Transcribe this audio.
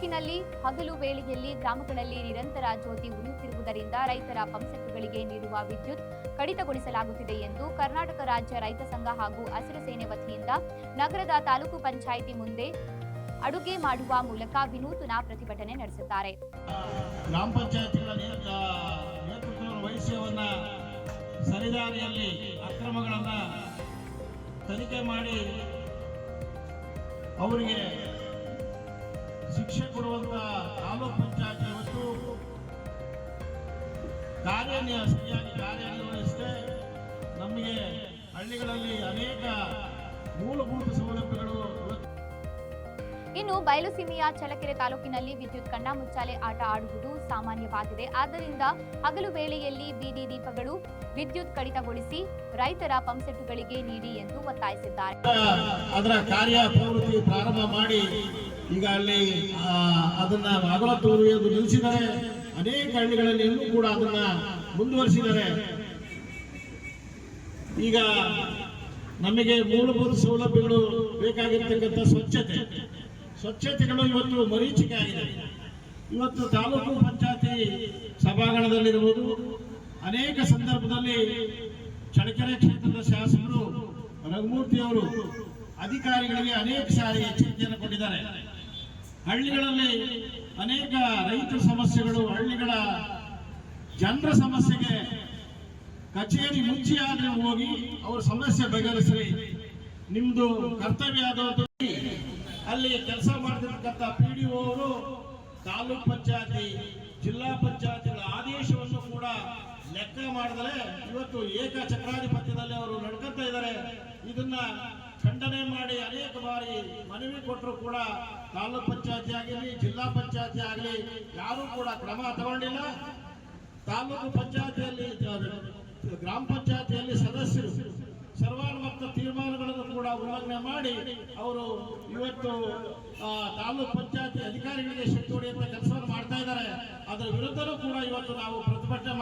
ವೇಳೆಯಲ್ಲಿ ಗ್ರಾಮಗಳಲ್ಲಿ ನಿರಂತರ ಜ್ಯೋತಿ ಉರಿಯುತ್ತಿರುವುದರಿಂದ ರೈತರ ಪಂಪ್ಸೆಟ್ಗಳಿಗೆ ನೀಡುವ ವಿದ್ಯುತ್ ಕಡಿತಗೊಳಿಸಲಾಗುತ್ತಿದೆ ಎಂದು ಕರ್ನಾಟಕ ರಾಜ್ಯ ರೈತ ಸಂಘ ಹಾಗೂ ಹಸಿರು ಸೇನೆ ವತಿಯಿಂದ ನಗರದ ತಾಲೂಕು ಪಂಚಾಯಿತಿ ಮುಂದೆ ಅಡುಗೆ ಮಾಡುವ ಮೂಲಕ ವಿನೂತನ ಪ್ರತಿಭಟನೆ ನಡೆಸುತ್ತಾರೆ. ಗ್ರಾಮ ಪಂಚಾಯತ್ಗಳ ಅಕ್ರಮಗಳನ್ನು ತನಿಖೆ ಮಾಡಿ ಅವರಿಗೆ ಶಿಕ್ಷೆ ಕೊಡುವಂತಹ ತಾಲೂಕ್ ಪಂಚಾಯತ್ ಇವತ್ತು ಕಾರ್ಯ ಸರಿಯಾಗಿ ಕಾರ್ಯನಿರ್ವಹಿಸದೆ ನಮಗೆ ಹಳ್ಳಿಗಳಲ್ಲಿ ಅನೇಕ ಮೂಲಭೂತ ಸೌಲಭ್ಯಗಳು ಇನ್ನು ಬಯಲುಸೀಮೆಯ ಚಳ್ಳಕೆರೆ ತಾಲೂಕಿನಲ್ಲಿ ವಿದ್ಯುತ್ ಕಣ್ಣಾಮುಚ್ಚಾಲೆ ಆಟ ಆಡುವುದು ಸಾಮಾನ್ಯವಾಗಿದೆ. ಆದ್ದರಿಂದ ಹಗಲು ವೇಳೆಯಲ್ಲಿ ಬೀದಿ ದೀಪಗಳು ವಿದ್ಯುತ್ ಕಡಿತಗೊಳಿಸಿ ರೈತರ ಪಂಪ್ಸೆಟ್ಗಳಿಗೆ ನೀಡಿ ಎಂದು ಒತ್ತಾಯಿಸಿದ್ದಾರೆ. ಅದರ ಕಾರ್ಯ ಪ್ರಾರಂಭ ಮಾಡಿ ಈಗ ಅಲ್ಲಿ ಅದನ್ನ ಅಗಲ ತೋರಿಯೋದು ನಿಲ್ಲಿಸಿದರೆ ಅನೇಕ ಹಳ್ಳಿಗಳಲ್ಲಿ ಇನ್ನೂ ಕೂಡ ಅದನ್ನ ಮುಂದುವರಿಸಿದ್ದಾರೆ. ಈಗ ನಮಗೆ ಮೂಲಭೂತ ಸೌಲಭ್ಯಗಳು ಬೇಕಾಗಿರ್ತಕ್ಕಂಥ ಸ್ವಚ್ಛತೆ. ಸ್ವಚ್ಛತೆಗಳು ಇವತ್ತು ಮರೀಚಿಕೆ ಆಗಿದೆ. ಇವತ್ತು ತಾಲೂಕು ಪಂಚಾಯತಿ ಸಭಾಂಗಣದಲ್ಲಿರ್ಬೋದು, ಅನೇಕ ಸಂದರ್ಭದಲ್ಲಿ ಚಳ್ಳಕೆರೆ ಕ್ಷೇತ್ರದ ಶಾಸಕರು ರಘುಮೂರ್ತಿ ಅವರು ಅಧಿಕಾರಿಗಳಿಗೆ ಅನೇಕ ಸಾರಿ ಎಚ್ಚರಿಕೆಯನ್ನು ಕೊಟ್ಟಿದ್ದಾರೆ. ಹಳ್ಳಿಗಳಲ್ಲಿ ಅನೇಕ ರೈತ ಸಮಸ್ಯೆಗಳು, ಹಳ್ಳಿಗಳ ಜನರ ಸಮಸ್ಯೆಗೆ ಕಚೇರಿ ಮುಂಚೆ ಆದ್ರೆ ಹೋಗಿ ಅವ್ರ ಸಮಸ್ಯೆ ಬಗೆಹರಿಸ್ರಿ. ನಿಮ್ದು ಕರ್ತವ್ಯ ಆದದ್ದು ಅಲ್ಲಿ ಕೆಲಸ ಮಾಡ್ತಿರ್ತಕ್ಕಂಥ ಪಿ ಡಿ ಅವರು ತಾಲೂಕ್ ಪಂಚಾಯತಿ, ಜಿಲ್ಲಾ ಪಂಚಾಯತಿಗಳ ಆದೇಶವನ್ನು ಕೂಡ ಲೆಕ್ಕ ಮಾಡಿದರೆ ಇವತ್ತು ಏಕ ಚಕ್ರಾಧಿಪತ್ಯದಲ್ಲಿ ಅವರು ನಡ್ಕೊತಾ ಇದ್ದಾರೆ. ಇದನ್ನ ಖಂಡನೆ ಬಾರಿ ಮನವಿ ಕೊಟ್ಟರು ಕೂಡ ತಾಲೂಕ್ ಪಂಚಾಯತಿ ಆಗಲಿ, ಜಿಲ್ಲಾ ಪಂಚಾಯತಿ ಆಗಲಿ, ಯಾರು ಕೂಡ ಕ್ರಮ ತಗೊಂಡಿಲ್ಲ. ತಾಲೂಕು ಪಂಚಾಯತಿಯಲ್ಲಿ ಗ್ರಾಮ ಪಂಚಾಯತಿಯಲ್ಲಿ ಸದಸ್ಯರು ಸರ್ವಾನುಮತ ತೀರ್ಮಾನಗಳನ್ನು ಕೂಡ ಉಲ್ಲಂಘನೆ ಮಾಡಿ ಅವರು ಇವತ್ತು ತಾಲೂಕ್ ಪಂಚಾಯತಿ ಅಧಿಕಾರಿಗಳಿಗೆ ಶಕ್ತಿ ಹೊಡೆಯುವಂತ ಕೆಲಸವನ್ನು ಮಾಡ್ತಾ ಇದ್ದಾರೆ. ಅದರ ವಿರುದ್ಧನೂ ಕೂಡ ಇವತ್ತು ನಾವು ಪ್ರತಿಭಟನೆ